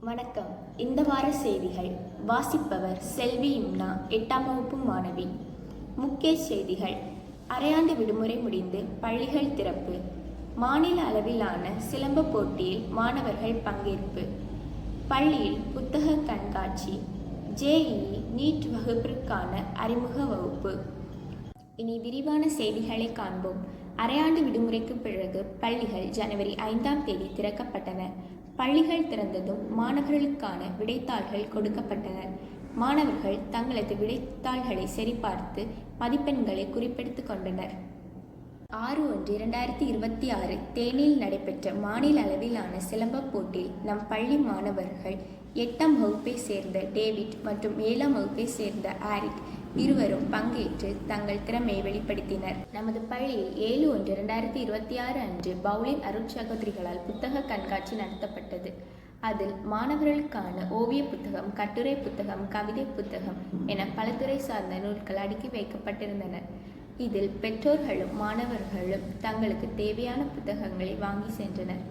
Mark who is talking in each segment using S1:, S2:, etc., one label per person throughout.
S1: வணக்கம். இந்த வார செய்திகள். வாசிப்பவர் செல்வி இம்னா எட்டாம் வகுப்பு மாணவி. முக்கிய செய்திகள். அரையாண்டு விடுமுறை முடிந்து பள்ளிகள் திறப்பு. மாநில அளவிலான சிலம்ப போட்டியில் மாணவர்கள் பங்கேற்பு. பள்ளியில் புத்தக கண்காட்சி. ஜேஇஇ நீட் வகுப்பிற்கான அறிமுக வகுப்பு. இனி விரிவான செய்திகளை காண்போம். அரையாண்டு விடுமுறைக்கு பிறகு பள்ளிகள் ஜனவரி ஐந்தாம் தேதி திறக்கப்பட்டன. பள்ளிகள் திறந்ததும் மாணவர்களுக்கான விடைத்தாள்கள் கொடுக்கப்பட்டன. மாணவர்கள் தங்களது விடைத்தாள்களை சரிபார்த்து மதிப்பெண்களை குறிப்பெடுத்துக் கொண்டனர். ஆறு ஒன்று இரண்டாயிரத்தி இருபத்தி ஆறு தேனியில் நடைபெற்ற மாநில அளவிலான சிலம்பப் போட்டியில் நம் பள்ளி மாணவர்கள் எட்டாம் வகுப்பை சேர்ந்த டேவிட் மற்றும் ஏழாம் வகுப்பை சேர்ந்த ஆரிக் இருவரும் பங்கேற்று தங்கள் திறமையை வெளிப்படுத்தினர். நமது பள்ளியில் ஏழு ஒன்று இரண்டாயிரத்தி இருபத்தி ஆறு அன்று பவுலின் அருட்சகோதரிகளால் புத்தக கண்காட்சி நடத்தப்பட்டது. அதில் மாணவர்களுக்கான ஓவிய புத்தகம் கட்டுரை புத்தகம் கவிதை புத்தகம் என பல துறை சார்ந்த நூல்கள் அடுக்கி வைக்கப்பட்டிருந்தன. இதில் பெற்றோர்களும் மாணவர்களும் தங்களுக்கு தேவையான புத்தகங்களை வாங்கி சென்றனர்.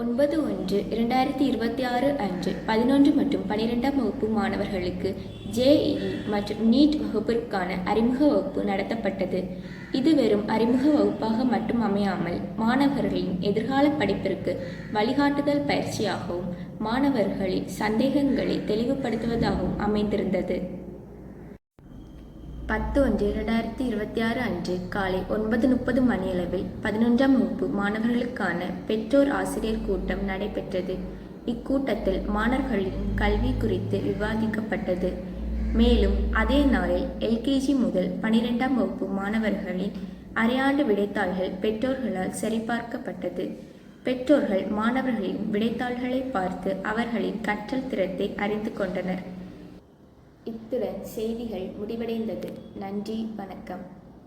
S1: ஒன்பது ஒன்று இரண்டாயிரத்தி இருபத்தி ஆறு அன்று பதினொன்று மற்றும் பனிரெண்டாம் வகுப்பு மாணவர்களுக்கு ஜேஇஇ மற்றும் நீட் வகுப்பிற்கான அறிமுக வகுப்பு நடத்தப்பட்டது. இது வெறும் அறிமுக வகுப்பாக மட்டும் அமையாமல் மாணவர்களின் எதிர்கால படிப்பிற்கு வழிகாட்டுதல் பயிற்சியாகவும் மாணவர்களின் சந்தேகங்களை தெளிவுபடுத்துவதாகவும் அமைந்திருந்தது. பத்து ஒன்று இரண்டாயிரத்தி இருபத்தி ஆறு அன்று காலை ஒன்பது முப்பது மணியளவில் பதினொன்றாம் வகுப்பு மாணவர்களுக்கான பெற்றோர் ஆசிரியர் கூட்டம் நடைபெற்றது. இக்கூட்டத்தில் மாணவர்களின் கல்வி குறித்து விவாதிக்கப்பட்டது. மேலும் அதே நாளில் எல்கேஜி முதல் பனிரெண்டாம் வகுப்பு மாணவர்களின் அரையாண்டு விடைத்தாள்கள் பெற்றோர்களால் சரிபார்க்கப்பட்டது. பெற்றோர்கள் மாணவர்களின் விடைத்தாள்களை பார்த்து அவர்களின் கற்றல் திறத்தை அறிந்து கொண்டனர். இத்துடன் செய்திகள் முடிவடைந்தது. நன்றி வணக்கம்.